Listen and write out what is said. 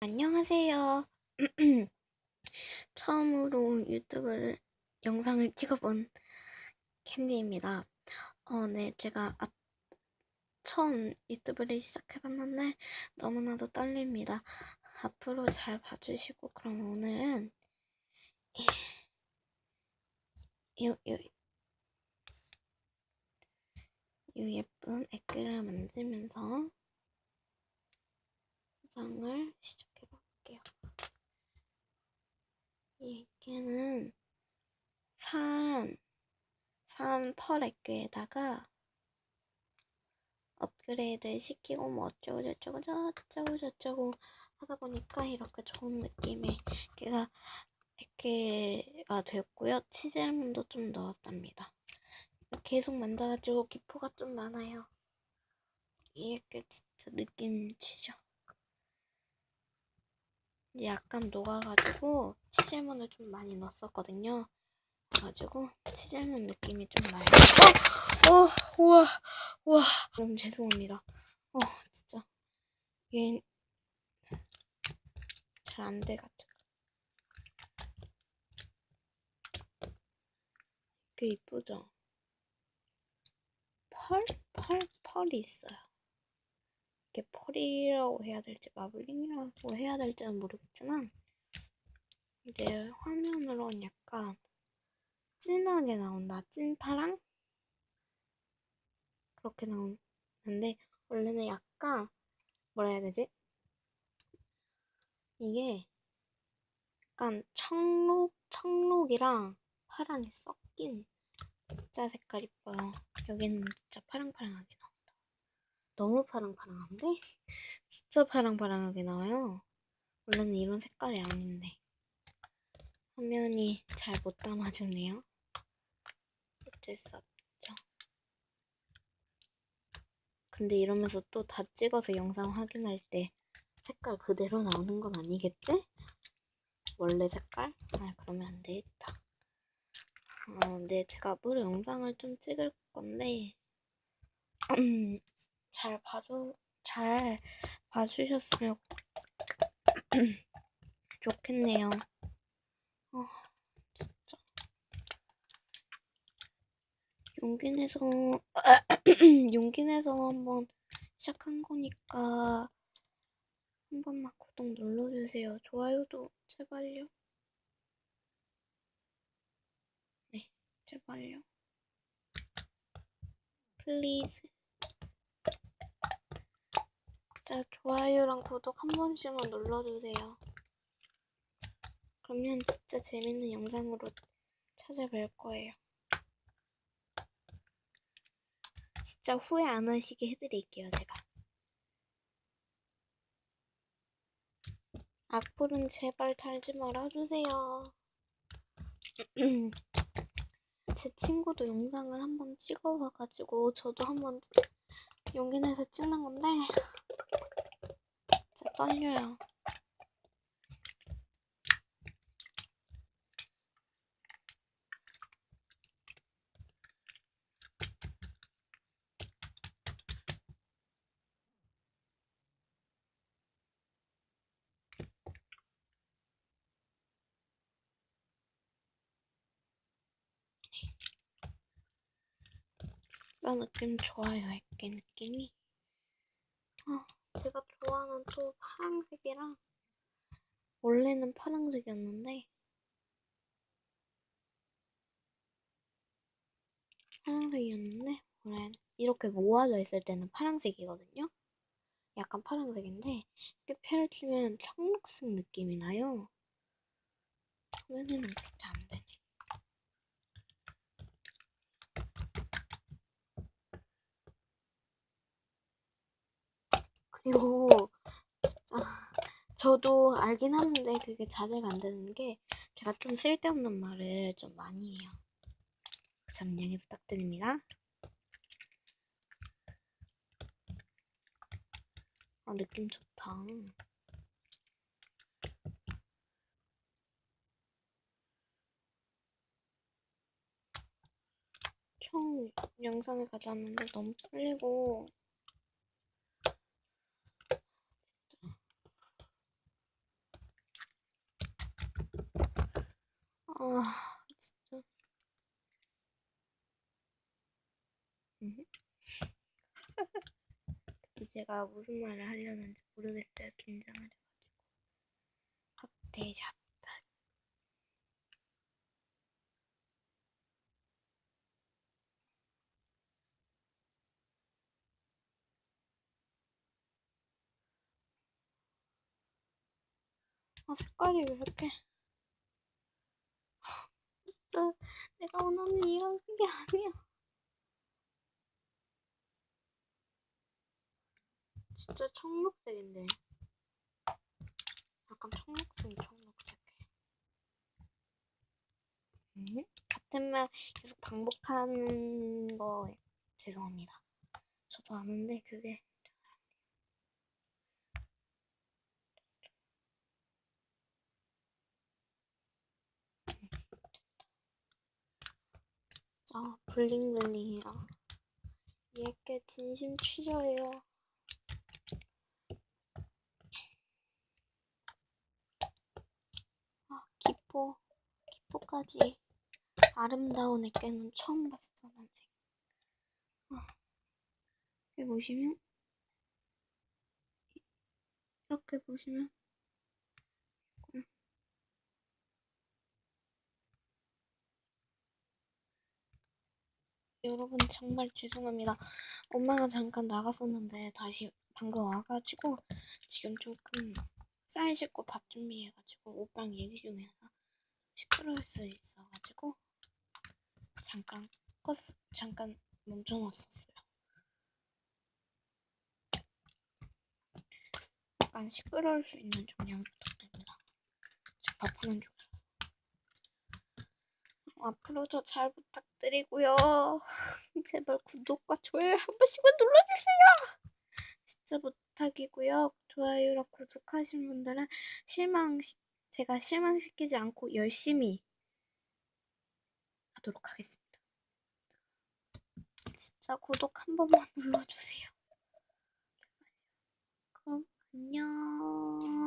안녕하세요. 처음으로 유튜브를 영상을 찍어본 캔디입니다. 어, 네, 제가 앞, 처음 유튜브를 시작해봤는데 너무나도 떨립니다. 앞으로 잘 봐주시고 그럼 오늘은 이- 요, 요, 요 예쁜 액기를 만지면서 영상을 시작해 볼게요. 이 액기는 산, 산 펄 액기에다가 업그레이드 시키고 뭐 어쩌고 저쩌고 저쩌고 저쩌고 하다 보니까 이렇게 좋은 느낌의 액기가 액기가 됐고요. 치젤문도 좀 넣었답니다. 계속 만져가지고 기포가 좀 많아요. 이 액기 진짜 느낌 치죠. 약간 녹아가지고 치젤문을 좀 많이 넣었었거든요. 그래가지고 치젤문 느낌이 좀 나요. 어, 어, 우와, 우와. 너무 죄송합니다. 어, 진짜 이게 잘 안 돼가지고. 꽤 이쁘죠? 펄? 펄? 펄이 있어요. 이게 펄이라고 해야 될지 마블링이라고 해야 될지는 모르겠지만 이제 화면으로는 약간 진하게 나온다. 찐파랑? 그렇게 나오는데 원래는 약간 뭐라 해야 되지? 이게 약간 청록, 청록이랑 파랑이 섞인 진짜 색깔 이뻐요. 여기는 진짜 파랑파랑하게 나온다. 너무 파랑파랑한데? 진짜 파랑파랑하게 나와요. 원래는 이런 색깔이 아닌데. 화면이 잘 못 담아주네요. 어쩔 수 없죠. 근데 이러면서 또 다 찍어서 영상 확인할 때 색깔 그대로 나오는 건 아니겠지? 원래 색깔? 아, 그러면 안 되겠다. 어, 네, 제가 앞으로 영상을 좀 찍을 건데, 잘 봐줘, 잘 봐주셨으면 좋겠네요. 어, 진짜. 용기 내서, 용기 내서 한번 시작한 거니까, 한 번만 구독 눌러주세요. 좋아요도 제발요. 네, 제발요. 플리즈. 자, 좋아요랑 구독 한 번씩만 눌러주세요. 그러면 진짜 재밌는 영상으로 찾아뵐 거예요. 진짜 후회 안 하시게 해드릴게요, 제가. 악플은 제발 달지 말아주세요. 제 친구도 영상을 한번 찍어봐가지고 저도 한번 용기 내서 찍는 건데 진짜 떨려요. 느낌 좋아요, 액기 느낌이. 아, 제가 좋아하는 또 파란색이랑 원래는 뭐라 해야 돼? 이렇게 모아져 있을 때는 파란색이거든요. 약간 파란색인데 이렇게 펼치면 청록색 느낌이 나요. 화면에는 그렇게 안되 네. 그리고 진짜 저도 알긴 하는데 그게 자제가 안 되는 게 제가 좀 쓸데없는 말을 좀 많이 해요. 점 양해 부탁드립니다. 아 느낌 좋다. 처음 영상을 가져왔는데 너무 떨리고 아, 진짜. 음. 제가 무슨 말을 하려는지 모르겠어요. 긴장을 해가지고. 확대 잡다. 아, 색깔이 왜 이렇게. 진짜 내가 원하는 이런 게 아니야. 진짜 청록색인데. 약간 청록색, 청록색해. 음? 같은 말 계속 반복하는 거 죄송합니다. 저도 아는데 그게 진짜 블링블링이라 얘게 진심 취저예요. 아, 기포, 기포까지 아름다운 애깨는 처음 봤어, 난생. 아, 여기 보시면, 이렇게 보시면, 여러분 정말 죄송합니다. 엄마가 잠깐 나갔었는데 다시 방금 와가지고 지금 조금 쌀 씻고 밥 준비해가지고 오빠랑 얘기 중에서 시끄러울 수 있어가지고 잠깐 껐 잠깐 멈춰놨었어요. 약간 시끄러울 수 있는 좀 양해 부탁드립니다. 지금 밥하는 중이라. 앞으로도 잘 부탁드리고요. 제발 구독과 좋아요 한 번씩만 눌러주세요. 진짜 부탁이고요. 좋아요랑 구독하신 분들은 실망 제가 실망시키지 않고 열심히 하도록 하겠습니다. 진짜 구독 한 번만 눌러주세요. 그럼 안녕.